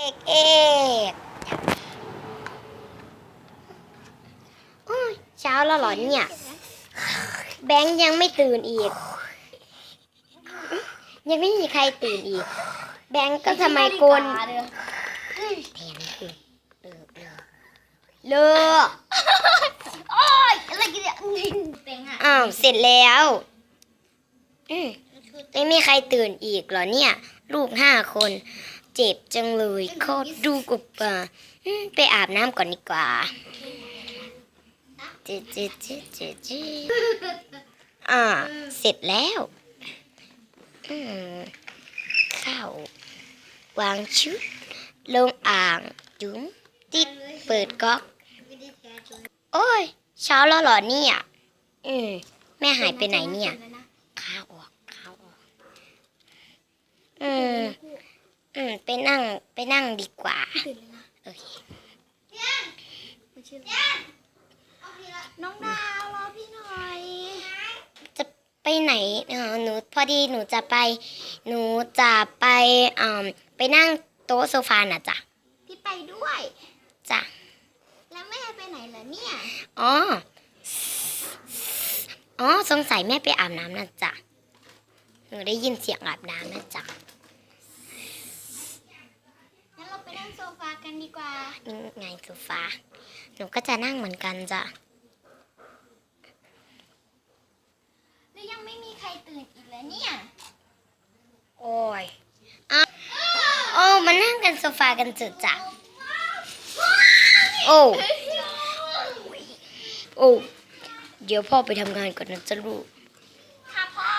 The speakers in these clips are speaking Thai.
เอกเอกโอ้ยเช้าแล้วเหรอเนี่ย แบงค์ยังไม่ตื่นอีก ยังไม่มีใครตื่นอีก แบงค์ก็ทำไมโกนแทนคือเลิกเลิกเลิกโอ้ยอะไรกันเนี่ยเต็งอะอ้าวเสร็จแล้วอืมไม่มีใครตื่นอีกเหรอเนี่ย ลูกห้าคน เจ็บจังเลยโคตรดูกุบอะอืมไปอาบน้ำก่อนดีกว่าเจ๊เจ๊เจ๊เจ๊เจ๊อ่า เสร็จแล้วอืมเข้าวางชุด ลงอ่าง จุ๋มติดเปิดก๊อก โอ้ย เช้าแล้วเหรอเนี่ย อืม แม่หายไปไหนเนี่ยข้าวออกข้าวออก อืม อืม ไปนั่งไปนั่งดีกว่าโอเคน้องดาวรอพี่หน่อย จะไปไหนเออหนูพอดีหนูจะไป หนูจะไปอ่าไปนั่งโต๊ะโซฟาน่ะจ้ะพี่ไปด้วยจ้ะแล้วแม่ไปไหนเหรอเนี่ยอ๋ออ๋อสงสัยแม่ไปอาบน้ำน่ะจ้ะหนูได้ยินเสียงอาบน้ำนะจ้ะ งั้นเราไปนั่งโซฟา กันดีกว่านี่ไงโซฟาหนูก็จะนั่งเหมือนกันจ้ะหรือยังไม่มีใครตื่นอีกแล้วเนี่ยโอ้ยอะโอ้มานั่งกันโซฟากันเถอะจ้ะโอ้โอ้เดี๋ยวพ่อไปทำงานก่อนนะจ๊ะลูกค่ะพ่อ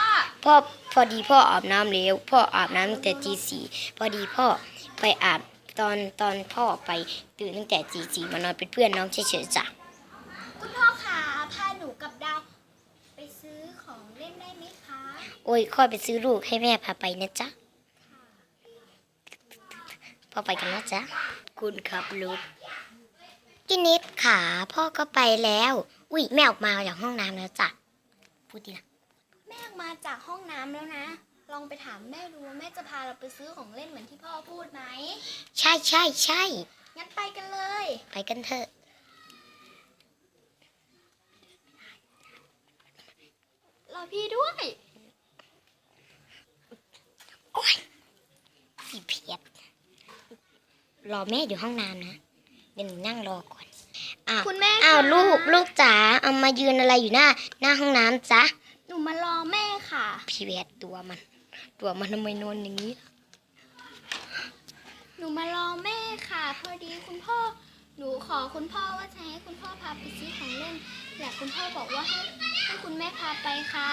พ่อพอดีพ่ออาบน้ำแล้ว พ่ออาบน้ำตั้งแต่จีสี่พอดีพ่อไปอาบ ตอนตอนพ่อไปตื่นตั้งแต่จีสี่มานอนเป็นเพื่อนน้องเฉยๆจ้ะคุณพ่อคะพาหนูกับดาวไปซื้อของเล่นได้ไหมคะโอ้ยค่อยไปซื้อลูกให้แม่พาไปนะจ๊ะพ่อไปกันนะจ๊ะคุณครับลูกกินนิดขาพ่อก็ไปแล้ว อุ้ยแม่ออกมาจากห้องน้ำแล้วจ้ะพูดดีนะแม่ออกมาจากห้องน้ำแล้วนะ ลองไปถามแม่ดูว่าแม่จะพาเราไปซื้อของเล่นเหมือนที่พ่อพูดไหมใช่ใช่ใช่งั้นไปกันเลย ไปกันเถอะ รอพี่ด้วยสีเพียดรอแม่อยู่ห้องน้ำนะ เดี๋ยวหนูนั่งรอก่อนอ้าวคุณแม่อ้าวคะลูกลูกจ๋าเอามายืนอะไรอยู่หน้า หน้าห้องน้ำจ๊ะ หนูมารอแม่ค่ะ พี่แวดตัวมัน ตัวมันทำไมนอนอย่างนี้ หนูมารอแม่ค่ะ พอดีคุณพ่อ หนูขอคุณพ่อว่าจะให้คุณพ่อพาไปซื้อของเล่นแต่คุณพ่อบอกว่าให้ให้คุณแม่พาไปค่ะ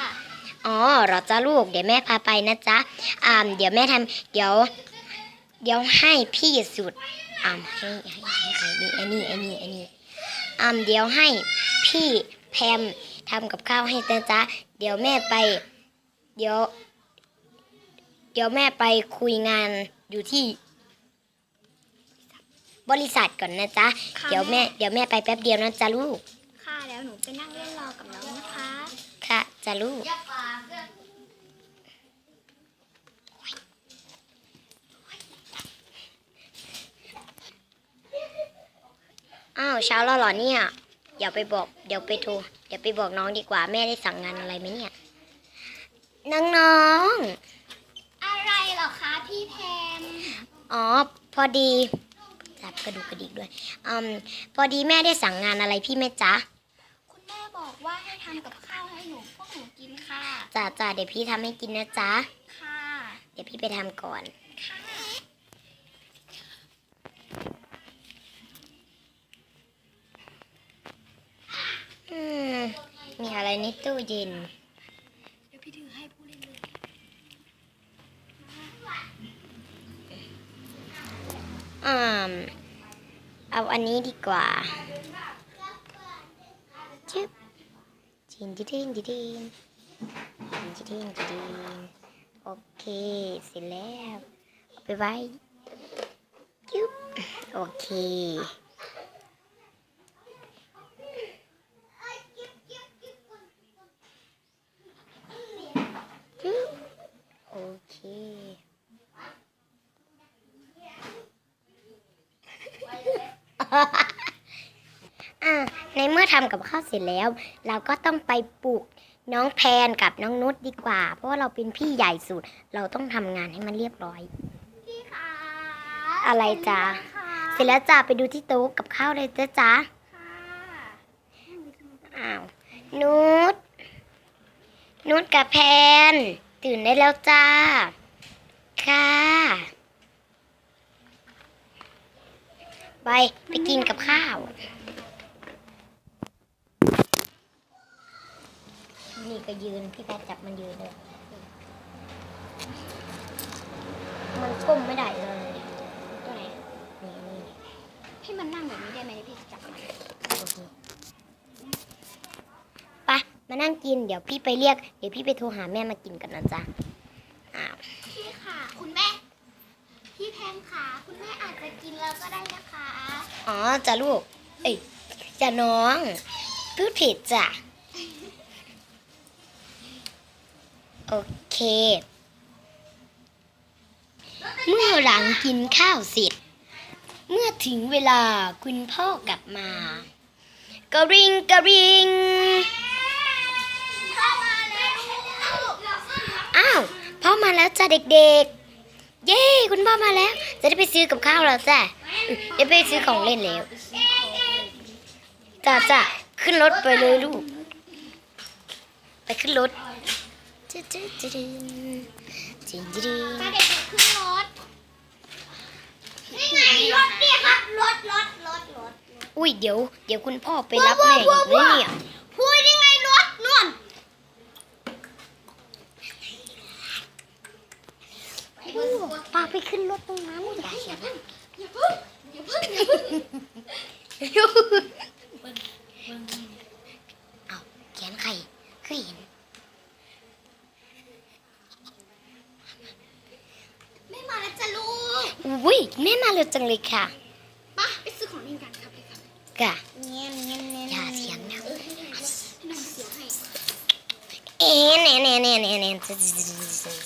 อ๋อเหรอจ้าลูก เดี๋ยวแม่พาไปนะจ๊ะอ่าเดี๋ยวแม่ทำเดี๋ยว เดี๋ยวให้พี่สุดอ่าให้ให้ให้ใครนี่ไอ้นี่ไอ้นี่ไอ้นี่อ่าเดี๋ยวให้พี่แพมทำกับข้าวให้นะจ๊ะเดี๋ยวแม่ไป เดี๋ยว เดี๋ยวแม่ไปคุยงานอยู่ที่ บริษัทก่อนนะจ๊ะ ค่ะเดี๋ยวแม่เดี๋ยวแม่ไปแป๊บเดียวนะจ๊ะลูก ค่ะแล้วหนูไปนั่งเล่นรอกับน้องนะคะค่ะจ้ะลูก อ้าวเช้าแล้วเหรอเนี่ย เดี๋ยวไปบอก เดี๋ยวไปโทร เดี๋ยวไปบอกน้องดีกว่าแม่ได้สั่งงานอะไรไหมเนี่ย น้องอะไรเหรอคะ พี่แพมๆอ๋อ พอดีจับกระดูกกระดิกด้วยอืมพอดีแม่ได้สั่งงานอะไรพี่ไหมจ๊ะคุณแม่บอกว่าให้ทำกับข้าวให้หนูพวกหนูกินค่ะ จ้าจ้าเดี๋ยวพี่ทำให้กินนะจ๊ะ ค่ะเดี๋ยวพี่ไปทำก่อน ค่ะอืมมีอะไรในตู้เย็น เดี๋ยวพี่ถือให้ผู้เล่นเลย อืมเอาอันนี้ดีกว่าชึบจินจิทินจิทินจิทินจิทินโอเค เสร็จแล้วเอาไปไว้จุ๊บโอเคจุ๊บโอเค อะในเมื่อทำกับข้าวเสร็จแล้ว เราก็ต้องไปปลูกน้องแพนกับน้องนุชดีกว่า เพราะว่าเราเป็นพี่ใหญ่สุด เราต้องทำงานให้มันเรียบร้อย พี่คะอะไรจ๊ะเสร็จแล้วจ้าไปดูที่โต๊ะกับข้าวเลยจ้ะจ๊ะค่ะอ้าวนุชนุชกับแพน ตื่นได้แล้วจ้า ค่ะ ไปไปกินกับข้าว นี่ก็ยืน พี่แพทจับมันยืนเลย มันก้มไม่ได้เลยตัวไหนนี่นี่ให้มันนั่งแบบนี้ได้ไหมพี่จับมันไปมานั่งกิน เดี๋ยวพี่ไปเรียก เดี๋ยวพี่ไปโทรหาแม่มากินกันนะจ๊ะพี่ค่ะ คุณแม่ พี่แพนค่ะคุณแม่อาจจะกินแล้วก็ได้นะคะ อ๋อจ้ะลูก เอ้ยจ้ะน้องพูดผิดจ้ะ โอเค เมื่อหลังกินข้าวเสร็จ เมื่อถึงเวลาคุณพ่อกลับมากระริงกระริงพ่อมาแล้วอ้าวพ่อมาแล้วจ้ะเด็กๆ เย้คุณพ่อมาแล้ว จะได้ไปซื้อกับข้าวแล้วจ้ะอืมเดี๋ยวไปซื้อของเล่นแล้วจ้ะจ้ะขึ้นรถไปเลยลูก ไปขึ้นรถจิ๊ดจิ๊ดจิ๊ดจิ๊ดจิ๊ดมาเด็กขึ้นรถนี่ไงรถเนี่ยครับรถรถรถรถอุ้ยเดี๋ยว เดี๋ยวคุณพ่อไปรับแม่อีกเนี่ย พูดยังไงรถนู่น ป้า ไปขึ้นรถตรงนั้นอย่าเสียงดังอย่าเพิ่งอย่าเพิ่งอย่าเพิ่งเอาแขนใครเคยเห็นไม่มาแล้วจ้ะลูกอุ้ยแม่มาเร็วจังเลยค่ะไปไปซื้อของเล่นกันครับไปครับกะเงี้ยเงี้ยเงี้ยอย่าเสียงดังเออให้น้องให้น้องเสียงให้เอ๊ะเน่เน่เน่เน่เน่ไปเด็กๆลงเน่